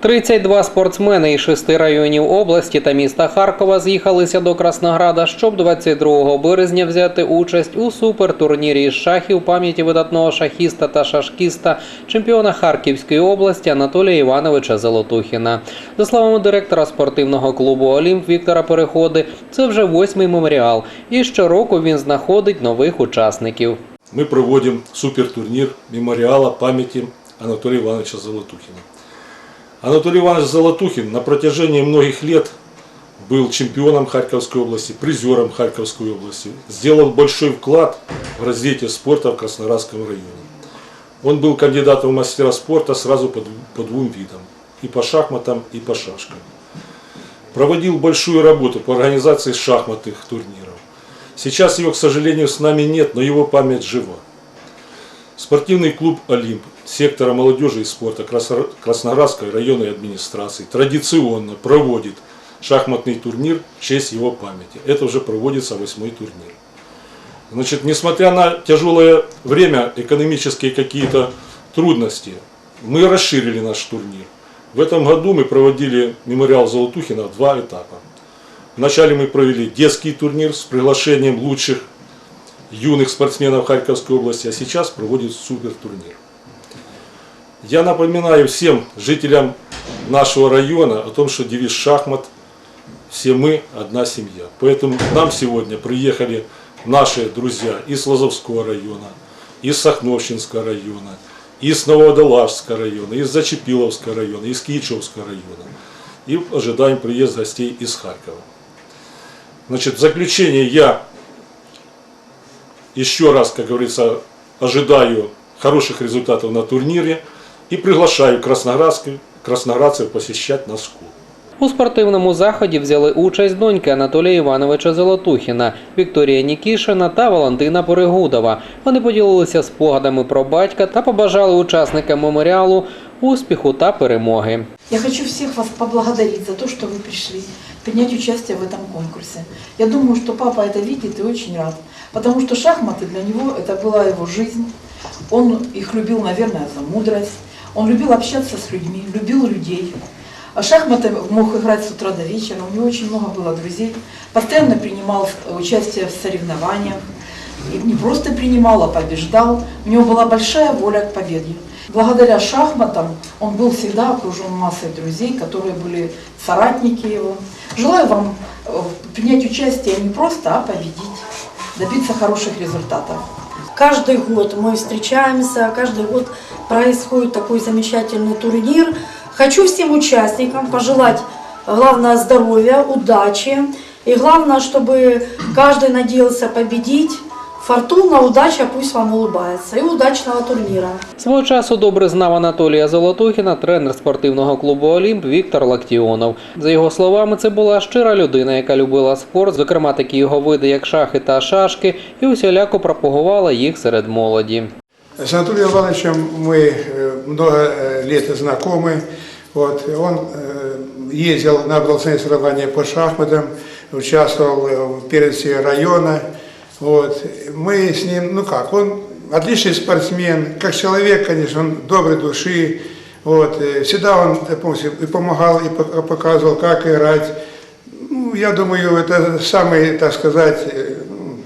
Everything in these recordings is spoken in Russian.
32 спортсмени із шести районів області та міста Харкова з'їхалися до Краснограда, щоб 22 березня взяти участь у супертурнірі із шахів пам'яті видатного шахіста та шашкіста, чемпіона Харківської області Анатолія Івановича Золотухіна. За словами директора спортивного клубу Олімп Віктора Переходи, це вже восьмий меморіал, і щороку він знаходить нових учасників. мы проводим супертурнир мемориала памяти Анатолия Ивановича Золотухина. Анатолий Иванович Золотухин на протяжении многих лет был чемпионом Харьковской области, призером Харьковской области, сделал большой вклад в развитие спорта в Краснодарском районе. Он был кандидатом в мастера спорта сразу по, по двум видам, и по шахматам, и по шашкам. Проводил большую работу по организации шахматных турниров. Сейчас его, к сожалению, с нами нет, но его память жива. Спортивный клуб «Олимп» сектора молодежи и спорта Красно- Красноградской районной администрации традиционно проводит шахматный турнир в честь его памяти. Это уже проводится восьмой турнир. Значит, несмотря на тяжелое время, экономические какие-то трудности, мы расширили наш турнир. В этом году мы проводили мемориал Золотухина в два этапа. Вначале мы провели детский турнир с приглашением лучших юных спортсменов Харьковской области, а сейчас проводит супертурнир. Я напоминаю всем жителям нашего района о том, что девиз шахмат «Все мы – одна семья». Поэтому к нам сегодня приехали наши друзья из Лозовского района, из Сахновщинского района, из Нововодолажского района, из Зачепиловского района, из Киевского района. И ожидаем приезд гостей из Харькова. Значит, в заключение я еще раз, как говорится, ожидаю хороших результатов на турнире и приглашаю красноградцев посещать наш клуб. У спортивному заході взяли участь доньки Анатолія Івановича Золотухіна, Вікторія Нікішина та Валентина Перегудова. Вони поділилися спогадами про батька та побажали учасникам меморіалу успіху та перемоги. Я хочу всех вас поблагодарить за то, что вы пришли принять участие в этом конкурсе. Я думаю, что папа это видит и очень рад, потому что шахматы для него это была его жизнь. Он их любил, наверное, за мудрость. Он любил общаться с людьми, любил людей. А шахматы мог играть с утра до вечера, у него очень много было друзей. Постоянно принимал участие в соревнованиях. И не просто принимал, а побеждал. У него была большая воля к победе. Благодаря шахматам он был всегда окружен массой друзей, которые были соратники его. Желаю вам э, принять участие не просто, а победить, добиться хороших результатов. Каждый год мы встречаемся, каждый год происходит такой замечательный турнир. Хочу всем участникам пожелать, главное, здоровья, удачи. И главное, чтобы каждый надеялся победить. Фортуна, удача, пусть вам улыбается. И удачного турнира. Свого часу добре знав Анатолія Золотухіна тренер спортивного клубу Олімп Віктор Лактіонов. За його словами, це була щира людина, яка любила спорт, зокрема такі його види, як шахи та шашки, і усіляко пропагувала їх серед молоді. С Анатолием Ивановичем мы э, много э, лет знакомы. Вот, он э, ездил на областные соревнования по шахматам, участвовал э, в первенстве района. Вот. Мы с ним, ну как, он отличный спортсмен, как человек, конечно, он доброй души. Вот. э, Всегда он, допустим, и помогал, и пок- показывал, как играть. Ну, я думаю, это самый, так сказать, э, ну,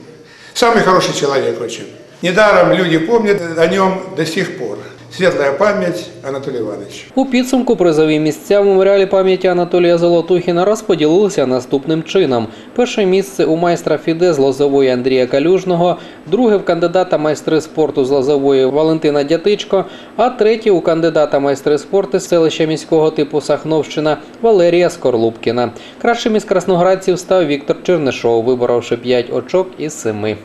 самый хороший человек очень. Недаром люди помнят о нем до сих пор. Светлая память Анатолия Ивановича. У підсумку призові місця в меморіалі пам'яті Анатолія Золотухіна розподілилися наступним чином: перше місце у майстра Фіде з Лозової Андрія Калюжного, друге в кандидата майстри спорту з Лозової Валентина Дятичко, а третє у кандидата майстри спорту з селища міського типу Сахновщина Валерія Скорлупкіна. Кращим із красноградців став Віктор Чернишов, виборовши 5 очок із 7.